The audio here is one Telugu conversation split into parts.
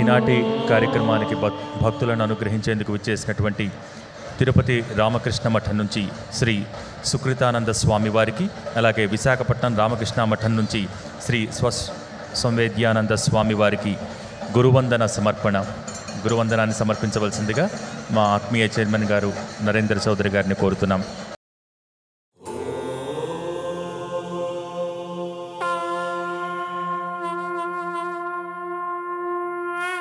ఈనాటి కార్యక్రమానికి భక్- భక్తులను అనుగ్రహించేందుకు విచ్చేసినటువంటి తిరుపతి రామకృష్ణ మఠం నుంచి శ్రీ సుకృతానంద స్వామి వారికి అలాగే విశాఖపట్నం రామకృష్ణ మఠం నుంచి శ్రీ స్వ సంవేద్యానంద స్వామి వారికి గురువందన సమర్పణ. గురువందనాన్ని సమర్పించవలసిందిగా మా ఆత్మీయ చైర్మన్ గారు నరేంద్ర చౌదరి గారిని కోరుతున్నాం.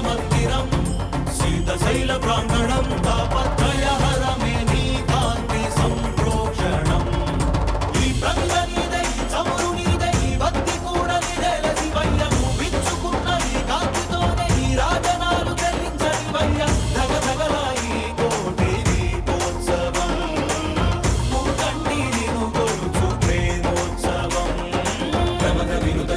மந்திரம் சீத சைல பிராங்கணம் தாபா